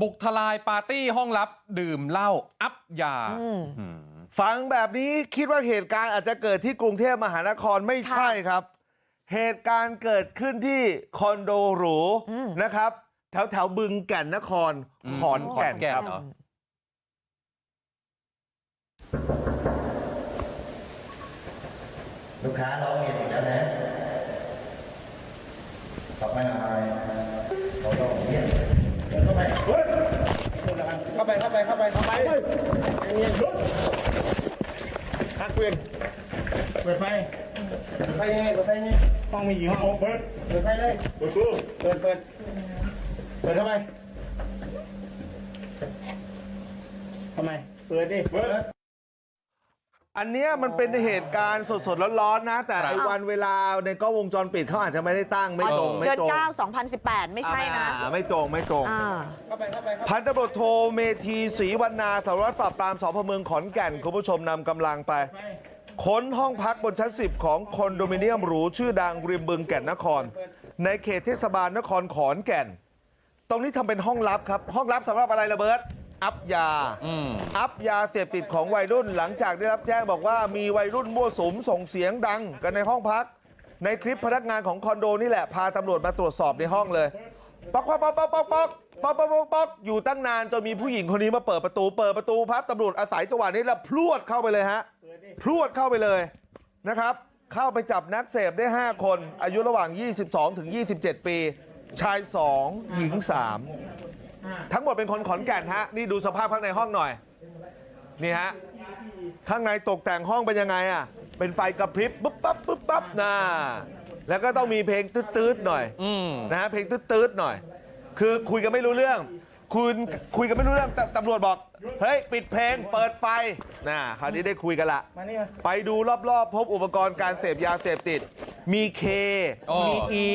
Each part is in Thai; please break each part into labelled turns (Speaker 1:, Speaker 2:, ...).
Speaker 1: บุกทลายปาร์ตี้ห้องลับดื่มเหล้าอัพยา
Speaker 2: อืม
Speaker 1: อืม
Speaker 3: ฟังแบบนี้คิดว่าเหตุการณ์อาจจะเกิดที่กรุงเทพมหานครไม่ใช่ครับ เหตุการณ์เกิดขึ้นที่คอนโดหรู
Speaker 2: อืม
Speaker 3: นะครับ แถวแถวๆบึงแก่นนคร
Speaker 1: อืม
Speaker 3: ขอนแก่น
Speaker 1: ขอนแก่น
Speaker 3: ครับ
Speaker 1: เหรอ
Speaker 4: ลูกค้าร้องเรียนอีกแล้วนะตอบไม่หน่อยเขาต้องเรียนเดินเข้าไป เฮ้ยเข้าไป เข้าไป เข้าไป เข้าไปเงียบๆพักเปลี่ยนเปิดไฟ เปิดไฟยังไงเปิดไฟยังไงห้องมีกี่ห้องเปิด เปิดไฟเลย เปิดตู้เปิด เปิด เปิดเข้าไปทำไม เปิดดิ เปิด
Speaker 3: อันเนี้ยมันเป็นเหตุการณ์สดๆร้อนๆนะ แต่
Speaker 1: ครับ
Speaker 3: ไอ้วันเวลาในกล้องวงจรปิดเขาอาจจะไม่ได้ตั้งไม่ตรง
Speaker 1: เออ
Speaker 3: ไม่
Speaker 2: เดือน
Speaker 3: ตรง
Speaker 2: เก้าสองพันสิบแปดไม่ใช่นะ
Speaker 3: อ่าไม่ตรงไม่ตรง
Speaker 2: อ่า
Speaker 4: เข้าไปเข้าไปเข้าไป
Speaker 3: พันตำรวจโทเมธีศรีวรรณาสารวัตรปราบปรามสพเมืองขอนแก่นคุณผู้ชมนำกำลังไป ค้นห้องพักบนชั้น 10 ของคอนโดมิเนียมหรูชื่อดังริมบึงแก่นนคร ในเขตเทศบาลนครขอนแก่น ตรงนี้ทำเป็นห้องลับครับ ห้องลับสำหรับอะไรระเบิด อัพยา
Speaker 1: อืม
Speaker 3: อัพยาเสพติดของวัยรุ่นหลังจากได้รับแจ้งบอกว่ามีวัยรุ่นมั่วสุมส่งเสียงดังกันในห้องพัก ในคลิปพนักงานของคอนโดนี่แหละพาตำรวจมาตรวจสอบในห้องเลยป๊อกป๊อกป๊อกป๊อกป๊อกป๊อกป๊อกป๊อกป๊อกป๊อกอยู่ตั้งนานจนมีผู้หญิงคนนี้มาเปิดประตู เปิดประตูพับตำรวจอาศัยจังหวะนี้แล้วพรวดเข้าไปเลยฮะพรวดเข้าไปเลยนะครับ เข้าไปจับนักเสพได้ 5 คน อายุระหว่าง 22 ถึง 27 ปี ชาย 2 หญิง 3 ทั้งหมดเป็นคนขอนแก่นฮะนี่ดูสภาพข้างในห้องหน่อยนี่ฮะข้างในตกแต่งห้องเป็นยังไงอะเป็นไฟกระพริบปุ๊บปั๊บปุ๊บปั๊บนะแล้วก็ต้องมีเพลงตืดๆหน่อย
Speaker 1: อืม
Speaker 3: นะฮะเพลงตืดๆหน่อย คือคุยกันไม่รู้เรื่องคุณคุยกันไม่รู้เรื่องแต่ตำรวจบอก เฮ้ย ปิดเพลงเปิดไฟนะคราวนี้ได้คุยกันละ
Speaker 4: มานี่มา
Speaker 3: ไปดูรอบๆ พบอุปกรณ์การเสพยาเสพติด มีเค
Speaker 1: อ๋อ
Speaker 3: มีอี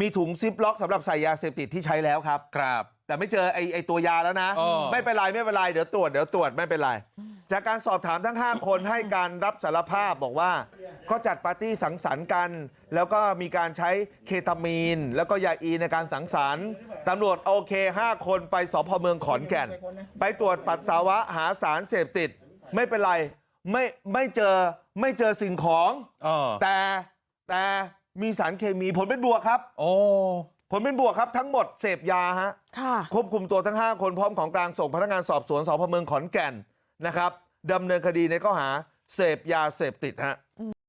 Speaker 3: มีถุงซิปล็อกสำหรับใส่ยาเสพติดที่ใช้แล้วครับ
Speaker 1: ครับ
Speaker 3: แต่ไม่เจอไอไอตัวยาแล้วนะ
Speaker 1: อ๋อ
Speaker 3: ไม่เป็นไรไม่เป็นไรเดี๋ยวตรวจเดี๋ยวตรวจไม่เป็นไร จากการสอบถามทั้ง 5 คนให้การรับสารภาพบอกว่า ก็จัดปาร์ตี้สังสรรค์กัน แล้วก็มีการใช้เคตามีน แล้วก็ยาอีในการสังสรรค์ตำรวจโอเค 5 คนไปสพเมืองขอนแก่น ไปตรวจปัสสาวะหาสารเสพติด ไม่เป็นไรไม่ไม่เจอไม่เจอสิ่งของ
Speaker 1: เออ
Speaker 3: แต่แต่มีสารเคมีผลเป็นบวกครับ
Speaker 1: โอ้
Speaker 3: ผลเป็นบวกครับทั้งหมดเสพยาฮะ
Speaker 2: ค่ะ
Speaker 3: ควบคุมตัวทั้ง5คนพร้อมของกลางส่งพนักงานสอบสวนสพเมืองขอนแก่นนะครับดำเนินคดีในข้อหาเสพยาเสพติดฮะ